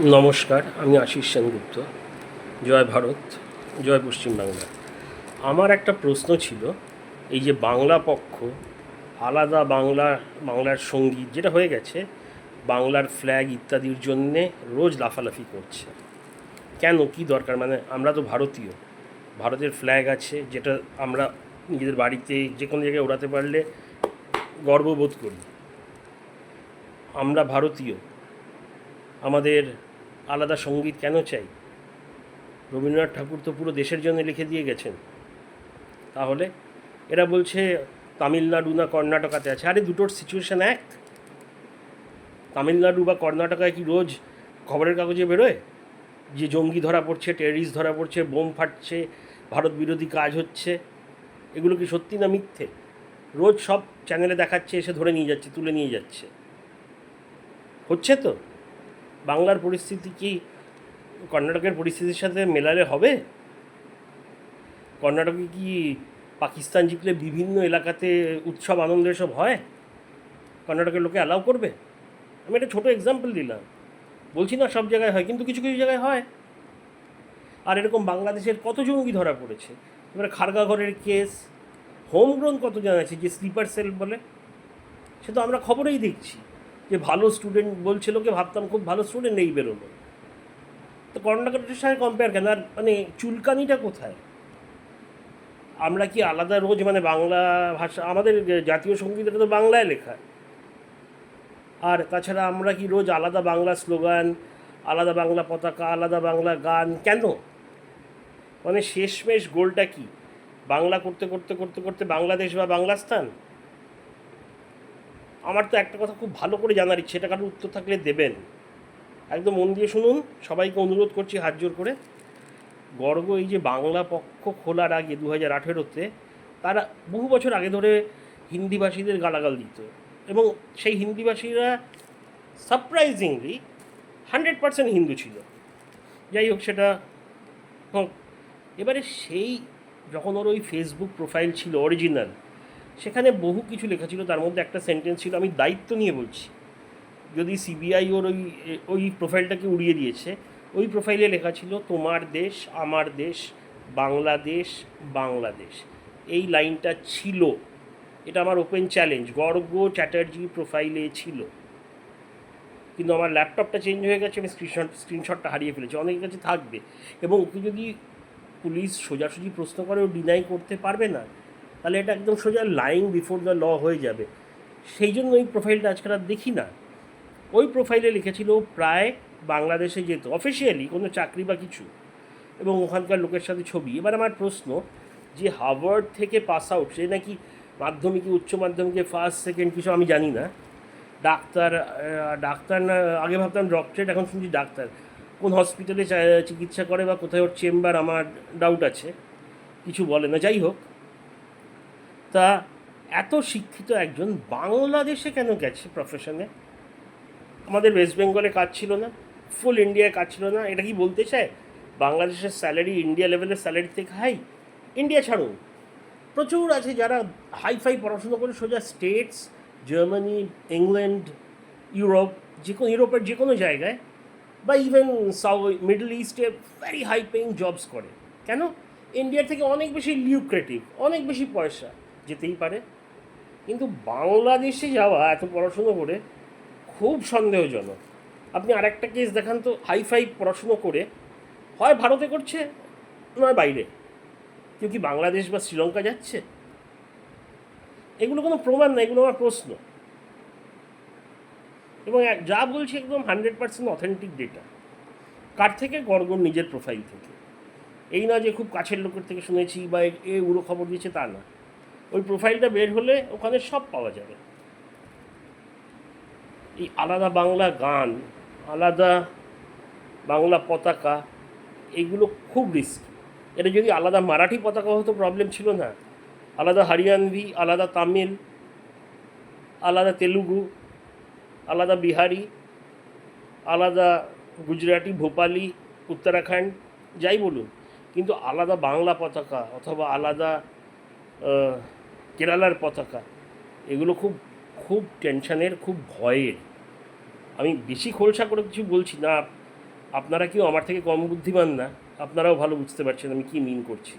নমস্কার, আমি আশিস সেনগুপ্ত, জয় ভারত, জয় পশ্চিমবাংলা আমার একটা প্রশ্ন ছিল, এই যে বাংলা পক্ষ, আলাদা বাংলা, বাংলার সংগীত, যেটা হয়ে গেছে, বাংলার ফ্ল্যাগ ইত্যাদির জন্যে রোজ লাফালাফি করছে। কেন? কি দরকার? মানে আমরা তো ভারতীয়, ভারতের ফ্ল্যাগ আছে, যেটা আমরা নিজেদের বাড়িতে, যে কোনো জায়গায় ওড়াতে পারলে গর্ববোধ করি। আমরা ভারতীয় আমাদের আলাদা সংগীত কেন চাই? রবীন্দ্রনাথ ঠাকুর তো পুরো দেশের জন্য লিখে দিয়ে গেছেন। তাহলে এরা বলছে তামিলনাড়ু না কর্ণাটকাতে আছে। আরে দুটোর সিচুয়েশান এক। তামিলনাড়ু বা কর্ণাটকায় কি রোজ খবরের কাগজে বেরোয়? যে জঙ্গি ধরা পড়ছে টেরিস্ট ধরা পড়ছে, বোম ফাটছে, ভারত বিরোধী কাজ হচ্ছে, এগুলো কি সত্যি না মিথ্যে? রোজ সব চ্যানেলে দেখাচ্ছে, এসে ধরে নিয়ে যাচ্ছে, তুলে নিয়ে যাচ্ছে। হচ্ছে তো? বাংলার পরিস্থিতি কি কর্ণাটকের পরিস্থিতির সাথে মেলালে হবে? কর্ণাটকে কি পাকিস্তান জিতলে বিভিন্ন এলাকাতে উৎসব আনন্দ এসব হয়? কর্ণাটকের লোকে অ্যালাউ করবে? আমি একটা ছোটো এক্সাম্পল দিলাম। বলছি না সব জায়গায় হয়, কিন্তু কিছু কিছু জায়গায় হয়। আর এরকম বাংলাদেশের কত জঙ্গি ধরা পড়েছে? এবারে খারগাঘরের কেস হোমগ্রোন কত জন আছে, যে স্লিপার সেল বলে? সে তো আমরা খবরেই দেখছি। যে ভালো স্টুডেন্ট বলছিল কি, ভাবতাম খুব ভালো স্টুডেন্ট এই বেরোলো তো কর্ণাটকের সাথে কম্পেয়ার কেন আর মানে চুলকানিটা কোথায়? আমরা কি আলাদা রোজ মানে বাংলা ভাষা, আমাদের জাতীয় সংগীত এটা তো বাংলায় লেখা। আর তাছাড়া আমরা কি রোজ আলাদা বাংলা স্লোগান, আলাদা বাংলা পতাকা, আলাদা বাংলা গান, কেন? মানে শেষমেশ গোলটা কি? বাংলা করতে করতে করতে করতে বাংলাদেশ বা বাংলাস্তান আমার তো একটা কথা খুব ভালো করে জানার ইচ্ছে, এটা কারোর উত্তর থাকলে দেবেন। একদম মন দিয়ে শুনুন, সবাইকে অনুরোধ করছি হাত জোর করে। গর্গ, এই যে বাংলা পক্ষ খোলার আগে দু হাজার আঠেরোতে, তারা বহু বছর আগে ধরে হিন্দিভাষীদের গালাগাল দিত। এবং সেই হিন্দিভাষীরা সারপ্রাইজিংলি হান্ড্রেড পার্সেন্ট হিন্দু ছিল। যাই হোক, সেটা হোক। এবারে সেই, যখন ওর ওই ফেসবুক প্রোফাইল ছিল অরিজিনাল সেখানে বহু কিছু লেখা ছিল, তার মধ্যে একটা সেন্টেন্স ছিল, আমি দায়িত্ব নিয়ে বলছি। যদি সিবিআই ওর ওই ওই প্রোফাইলটাকে উড়িয়ে দিয়েছে, ওই প্রোফাইলে লেখা ছিল, তোমার দেশ, আমার দেশ, বাংলাদেশ বাংলাদেশ। এই লাইনটা ছিল। এটা আমার ওপেন চ্যালেঞ্জ গর্গ চ্যাটার্জি প্রোফাইলে ছিল। কিন্তু আমার ল্যাপটপটা চেঞ্জ হয়ে গেছে, আমি স্ক্রিনশট স্ক্রিনশটটা হারিয়ে ফেলেছি, অনেকের কাছে থাকবে। এবং ওকে যদি পুলিশ সোজাসুজি প্রশ্ন করে, ও ডিনাই করতে পারবে না তাহলে এটা একদম সোজা লাইং বিফোর দ্য ল হয়ে যাবে। সেই জন্য ওই প্রোফাইলটা আজকাল আর দেখি না। ওই প্রোফাইলে লিখেছিল, প্রায় বাংলাদেশে যেত অফিসিয়ালি কোনো চাকরি বা কিছু। এবং ওখানকার লোকের সাথে ছবি। এবার আমার প্রশ্ন, যে হার্ভার্ড থেকে পাস আউট সে নাকি মাধ্যমিকে, উচ্চ মাধ্যমিকে ফার্স্ট সেকেন্ড কিছু আমি জানি না। ডাক্তার ডাক্তার না, আগে ভাবতাম ডক্টরেট এখন শুনছি ডাক্তার। কোন হসপিটালে চিকিৎসা করে বা কোথায় ওর চেম্বার আমার ডাউট আছে। কিছু বলে না। যাই হোক তা এত শিক্ষিত একজন বাংলাদেশে কেন গেছে প্রফেশনে আমাদের ওয়েস্ট বেঙ্গলে কাজ ছিল না ফুল ইন্ডিয়ায় কাজ ছিল না। এটা কি বলতে চায়? বাংলাদেশের স্যালারি ইন্ডিয়া লেভেলের স্যালারি থেকে হাই ইন্ডিয়া ছাড়ুন। প্রচুর আছে যারা হাই ফাই পড়াশুনো করে, সোজা স্টেটস জার্মানি ইংল্যান্ড ইউরোপ যে কোনো ইউরোপের যে কোনো জায়গায়, বা ইভেন সাউথ মিডল ইস্টে ভেরি হাই পেইং জবস করে। কেন? ইন্ডিয়ার থেকে অনেক বেশি লিউক্রেটিভ অনেক বেশি পয়সা। যেতেই পারে। কিন্তু বাংলাদেশে যাওয়া, এত পড়াশুনো করে খুব সন্দেহজনক। আপনি আরেকটা কেস দেখান তো হাইফাই পড়াশুনো করে। হয় ভারতে করছে, নয় বাইরে। কেউ কি বাংলাদেশ বা শ্রীলঙ্কা যাচ্ছে? এগুলো কোনো প্রমাণ না, এগুলো আমার প্রশ্ন। এবং যা বলছি একদম হান্ড্রেড পার্সেন্ট অথেন্টিক ডেটা কার থেকে? গর্গর নিজের প্রোফাইল থেকে। এই না যে খুব কাছের লোকের থেকে শুনেছি বা এ উড়ো খবর দিয়েছে তা না। ওই প্রোফাইলটা বের হলে ওখানে সব পাওয়া যাবে। এই আলাদা বাংলা গান, আলাদা বাংলা পতাকা, এগুলো খুব রিস্ক এটা যদি আলাদা মারাঠি পতাকা হতো প্রবলেম ছিল না। আলাদা হরিয়ানভি আলাদা তামিল, আলাদা তেলুগু, আলাদা বিহারি, আলাদা গুজরাটি, ভোপালি, উত্তরাখণ্ড, যাই বলুন। কিন্তু আলাদা বাংলা পতাকা অথবা আলাদা কেরালার পতাকা, এগুলো খুব খুব টেনশানের, খুব ভয়ের। আমি বেশি খোলসা করে কিছু বলছি না, আপনারা কেউ আমার থেকে কম বুদ্ধিমান না, আপনারাও ভালো বুঝতে পারছেন আমি কি মিন করছি।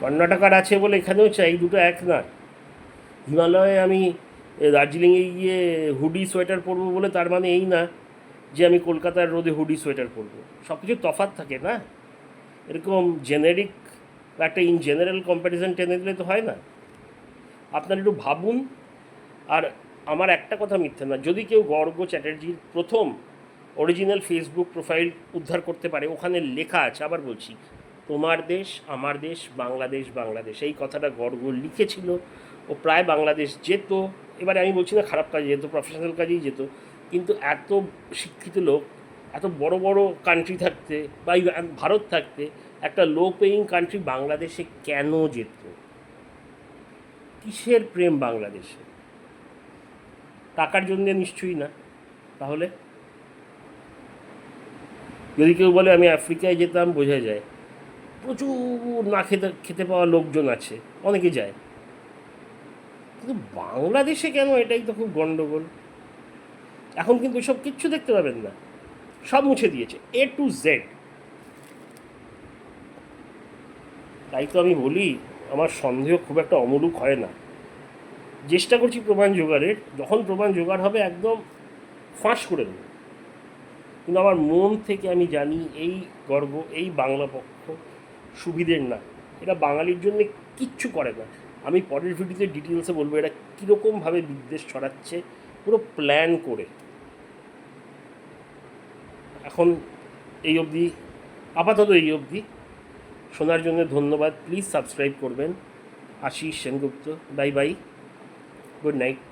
কর্ণাটকার আছে বলে এখানেও চাই দুটো এক না। হিমালয়ে আমি দার্জিলিংয়ে গিয়ে হুডি সোয়েটার পরবো বলে তার মানে এই না যে আমি কলকাতার রোদে হুডি সোয়েটার পরবো। সব কিছু তফাৎ থাকে না? এরকম জেনেরিক একটা ইন জেনারেল কম্প্যারিজন টেনে দিলে তো হয় না। আপনার একটু ভাবুন। আর আমার একটা কথা মিথ্যে না যদি কেউ গর্গ চ্যাটার্জির প্রথম অরিজিনাল ফেসবুক প্রোফাইল উদ্ধার করতে পারে, ওখানে লেখা আছে, আবার বলছি, তোমার দেশ, আমার দেশ, বাংলাদেশ বাংলাদেশ। এই কথাটা গর্গ লিখেছিল, ও প্রায় বাংলাদেশ যেত। এবারে আমি বলছি না খারাপ কাজে যেত প্রফেশনাল কাজেই যেত। কিন্তু এত শিক্ষিত লোক, এত বড় বড় কান্ট্রি থাকতে বা ভারত থাকতে একটা লো পেইং কান্ট্রি বাংলাদেশে কেন যেত কিসের প্রেম বাংলাদেশে? টাকার জন্য নিশ্চয়ই না, তাহলে? যদি কেউ বলে আমি আফ্রিকায় যেতাম, বোঝা যায়। প্রচুর না খেতে খেতে পাওয়া লোকজন আছে, অনেকে যায়। কিন্তু বাংলাদেশে কেন? এটাই তো খুব গণ্ডগোল এখন কিন্তু সব কিচ্ছু দেখতে পাবেন না। সব মুছে দিয়েছে এ টু জেড তাই তো আমি বলি, আমার সন্দেহ খুব একটা অমলুক হয় না। চেষ্টা করছি প্রমাণ জোগাড়ের, যখন প্রমাণ জোগাড় হবে একদম ফাঁস করে দেবো। কিন্তু আমার মন থেকে আমি জানি এই গর্ব, এই বাংলা পক্ষ সুবিধের না। এটা বাঙালির জন্য কিচ্ছু করে না। আমি পরের ভিডিওতে ডিটেলসে বলব, এটা কীরকমভাবে বিদ্বেষ ছড়াচ্ছে, পুরো প্ল্যান করে। এখন এই অবধি, আপাতত এই অবধি। শোনার জন্য ধন্যবাদ। প্লিজ সাবস্ক্রাইব করবেন। Ashis Sengupta. Bye bye good night